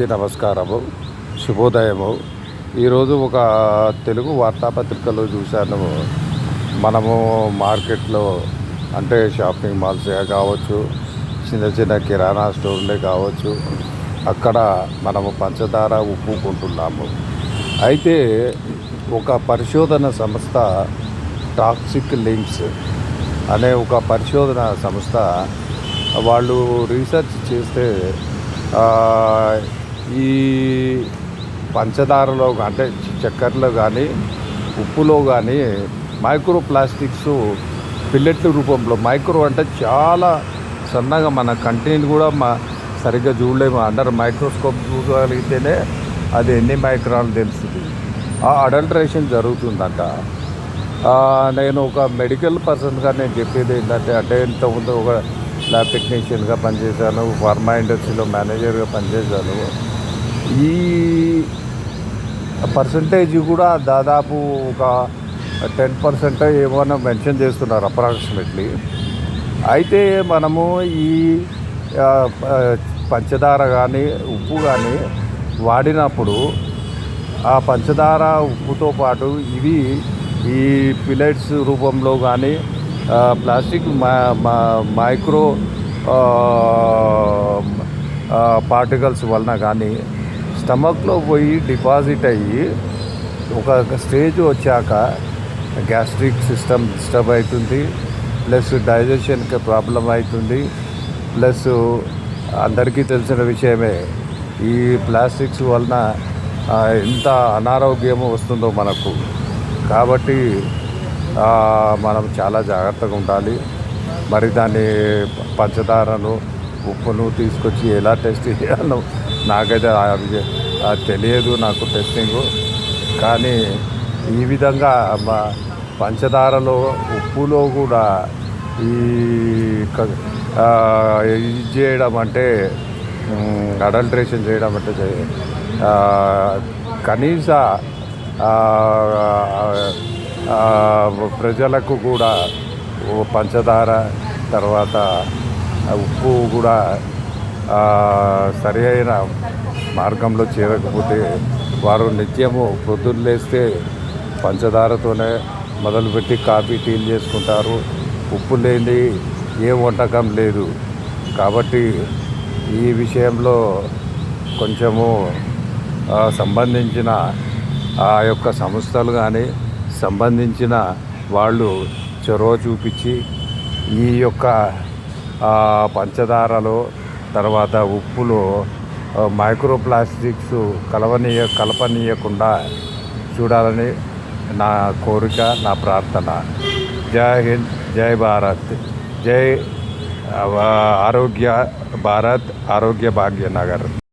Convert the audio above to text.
అందరికీ నమస్కారము శుభోదయము. ఈరోజు ఒక తెలుగు వార్తాపత్రికలో చూశాను. మనము మార్కెట్లో అంటే షాపింగ్ మాల్స్ కావచ్చు చిన్న చిన్న కిరాణా స్టోర్లే కావచ్చు అక్కడ మనము పంచదార ఉప్పు కొంటున్నాము. అయితే ఒక పరిశోధన సంస్థ టాక్సిక్ లింక్స్ అనే ఒక పరిశోధన సంస్థ వాళ్ళు రీసెర్చ్ చేస్తే ఈ పంచదారలో అంటే చక్కెరలో కానీ ఉప్పులో కానీ మైక్రో ప్లాస్టిక్స్ పిల్లెట్ల రూపంలో మైక్రో అంటే చాలా సన్నగా మన కంటిని కూడా మా సరిగ్గా చూడలేము. అండర్ మైక్రోస్కోప్ చూడగలిగితేనే అది ఎన్ని మైక్రాన్లు తెలుస్తుంది. ఆ అడల్ట్రేషన్ జరుగుతుందంట. నేను ఒక మెడికల్ పర్సన్గా నేను చెప్పేది ఏంటంటే అంటే ఇంతకుముందు ఒక ల్యాబ్ టెక్నీషియన్గా పనిచేశాను ఫార్మా ఇండస్ట్రీలో మేనేజర్గా పనిచేశాను. ఈ పర్సంటేజ్ కూడా దాదాపు ఒక టెన్ పర్సెంట్ ఏమైనా మెన్షన్ చేస్తున్నారు అప్రాక్సిమేట్లీ అయితే మనము ఈ పంచదార కానీ ఉప్పు కానీ వాడినప్పుడు ఆ పంచదార ఉప్పుతో పాటు ఇవి ఈ పిలెట్స్ రూపంలో కానీ ప్లాస్టిక్ మా- మా- మైక్రో పార్టికల్స్ వలన కానీ స్టమక్లో పోయి డిపాజిట్ అయ్యి ఒక స్టేజ్ వచ్చాక గ్యాస్ట్రిక్ సిస్టమ్ డిస్టర్బ్ అవుతుంది ప్లస్ డైజెషన్కి ప్రాబ్లం అవుతుంది ప్లస్ అందరికీ తెలిసిన విషయమే ఈ ప్లాస్టిక్స్ వలన ఎంత అనారోగ్యం వస్తుందో మనకు. కాబట్టి మనం చాలా జాగ్రత్తగా ఉండాలి. మరి దాన్ని పంచదారను ఉప్పును తీసుకొచ్చి ఎలా టెస్ట్ చేయాలో నాకైతే ఆ- తెలియదు నాకు టెస్టింగ్ కానీ ఈ విధంగా మా పంచదారలో ఉప్పులో కూడా ఈ క- ఇది చేయడం అంటే అడల్ట్రేషన్ చేయడం అంటే కనీస ప్రజలకు కూడా పంచదార తర్వాత ఉప్పు కూడా సరి అయిన మార్గంలో చేరకపోతే వారు నిత్యము పొద్దున్న లేస్తే పంచదారతోనే మొదలుపెట్టి కాఫీ టీలు చేసుకుంటారు. ఉప్పు లేని ఏ వంటకం లేదు. కాబట్టి ఈ విషయంలో కొంచెము సంబంధించిన ఆ యొక్క సంస్థలు కానీ సంబంధించిన వాళ్ళు చొరవ చూపించి ఈ యొక్క పంచదారలో తర్వాత ఉప్పులో మైక్రో ప్లాస్టిక్స్ కలవనీయ కలపనీయకుండా చూడాలని నా కోరిక నా ప్రార్థన. జై హింద్ జై భారత్. జై ఆరోగ్య భారత్ ఆరోగ్య భాగ్యనగర్.